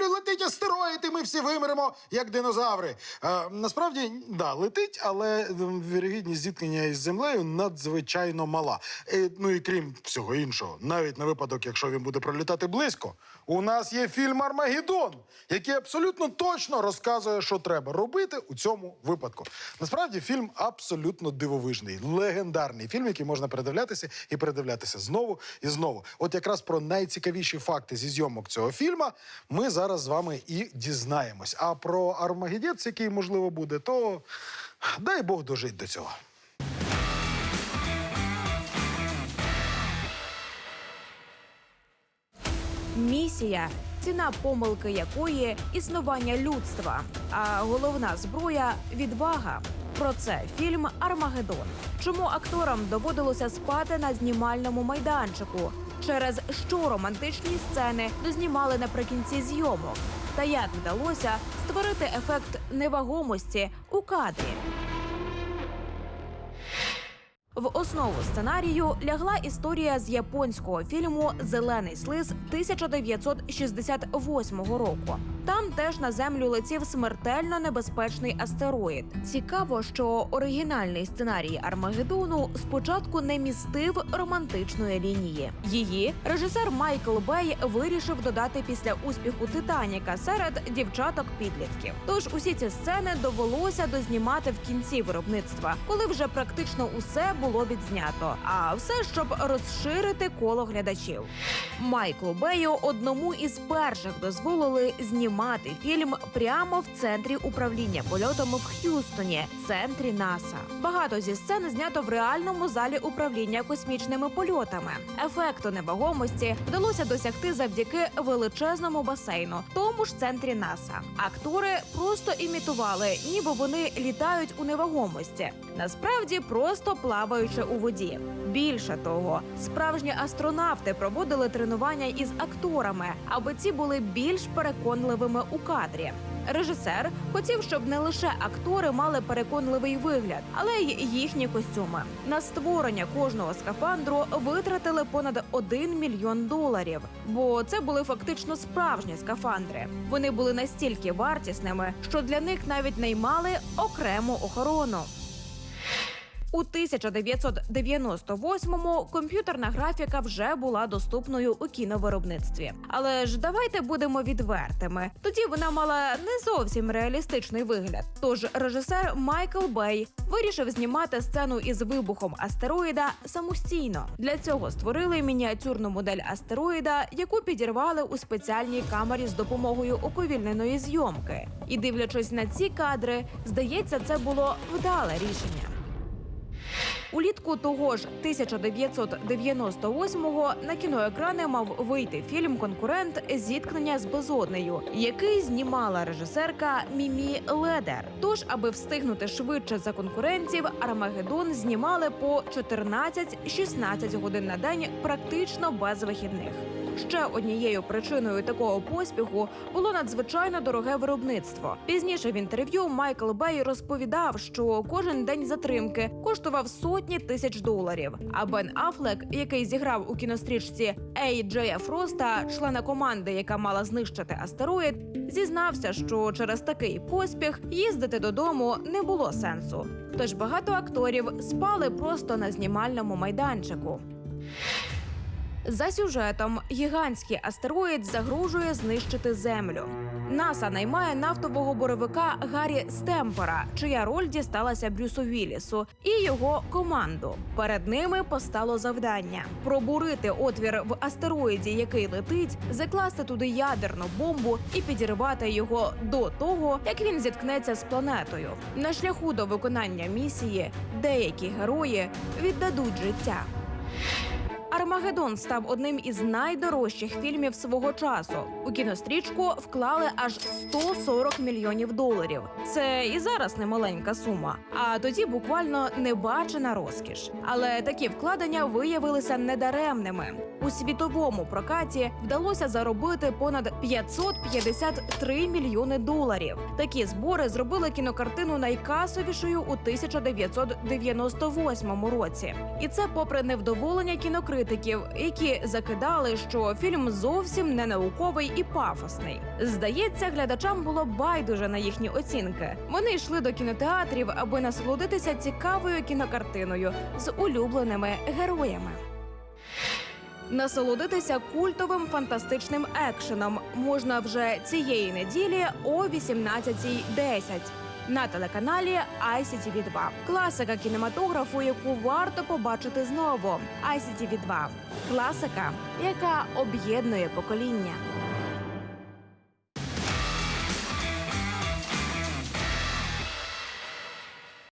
землю летить астероїд, і ми всі вимремо, як динозаври. Е, насправді, да, летить, але вірогідність зіткнення із землею надзвичайно мала. Е, ну і крім всього іншого, навіть на випадок, якщо він буде пролітати близько, у нас є фільм Армагеддон, який абсолютно точно розказує, що треба робити у цьому випадку. Насправді, фільм абсолютно дивовижний, легендарний фільм, який можна передивлятися і передивлятися знову і знову. От якраз про найцікавіші факти зі зйомок цього фільму ми зараз з вами і дізнаємось. А про Армагеддець, який можливо буде, то дай Бог дожить до цього. Місія, ціна помилки якої існування людства, а головна зброя відвага. Про це фільм Армагеддон. Чому акторам доводилося спати на знімальному майданчику? Через що романтичні сцени дознімали наприкінці зйомок? Та як вдалося створити ефект невагомості у кадрі? В основу сценарію лягла історія з японського фільму Зелений слиз 1968 року. Там теж на землю летів смертельно небезпечний астероїд. Цікаво, що оригінальний сценарій Армагеддону спочатку не містив романтичної лінії. Її режисер Майкл Бей вирішив додати після успіху Титаніка серед дівчаток-підлітків. Тож усі ці сцени довелося дознімати в кінці виробництва, коли вже практично усе було відзнято. А все щоб розширити коло глядачів. Майклу Бею одному із перших дозволили знімати фільм прямо в центрі управління польотами в Х'юстоні, центрі НАСА. Багато зі сцен знято в реальному залі управління космічними польотами. Ефекту невагомості вдалося досягти завдяки величезному басейну, тому ж центрі НАСА. Актори просто імітували, ніби вони літають у невагомості. Насправді просто плаваючи у воді. Більше того, справжні астронавти проводили тренування із акторами, аби ці були більш переконливими у кадрі. Режисер хотів, щоб не лише актори мали переконливий вигляд, але й їхні костюми. На створення кожного скафандру витратили понад 1 мільйон доларів, бо це були фактично справжні скафандри. Вони були настільки вартісними, що для них навіть наймали окрему охорону. У 1998-му комп'ютерна графіка вже була доступною у кіновиробництві. Але ж давайте будемо відвертими. Тоді вона мала не зовсім реалістичний вигляд. Тож режисер Майкл Бей вирішив знімати сцену із вибухом астероїда самостійно. Для цього створили мініатюрну модель астероїда, яку підірвали у спеціальній камері з допомогою уповільненої зйомки. І дивлячись на ці кадри, здається, це було вдале рішення. Улітку того ж 1998-го на кіноекрани мав вийти фільм Конкурент Зіткнення з безоднею, який знімала режисерка Мімі Ледер. Тож, аби встигнути швидше за конкурентів, Армагеддон знімали по 14-16 годин на день, практично без вихідних. Ще однією причиною такого поспіху було надзвичайно дороге виробництво. Пізніше в інтерв'ю Майкл Бей розповідав, що кожен день затримки коштував сотні тисяч доларів. А Бен Афлек, який зіграв у кінострічці Ей Джея Фроста, члена команди, яка мала знищити астероїд, зізнався, що через такий поспіх їздити додому не було сенсу. Тож багато акторів спали просто на знімальному майданчику. За сюжетом гігантський астероїд загрожує знищити землю. НАСА наймає нафтового боровика Гаррі Стемпера, чия роль дісталася Брюсу Віллісу, і його команду. Перед ними постало завдання пробурити отвір в астероїді, який летить, закласти туди ядерну бомбу і підірвати його до того, як він зіткнеться з планетою. На шляху до виконання місії деякі герої віддадуть життя. Армагеддон став одним із найдорожчих фільмів свого часу. У кінострічку вклали аж 140 мільйонів доларів. Це і зараз немаленька сума. А тоді буквально небачена розкіш. Але такі вкладення виявилися недаремними. У світовому прокаті вдалося заробити понад 553 мільйони доларів. Такі збори зробили кінокартину найкасовішою у 1998 році. І це попри невдоволення кінокритиків критиків, які закидали, що фільм зовсім не науковий і пафосний. Здається, глядачам було байдуже на їхні оцінки. Вони йшли до кінотеатрів, аби насолодитися цікавою кінокартиною з улюбленими героями. Насолодитися культовим фантастичним екшеном можна вже цієї неділі о 18.10 на телеканалі ICTV 2 Класика кінематографу, яку варто побачити знову. ICTV 2 класика, яка об'єднує покоління.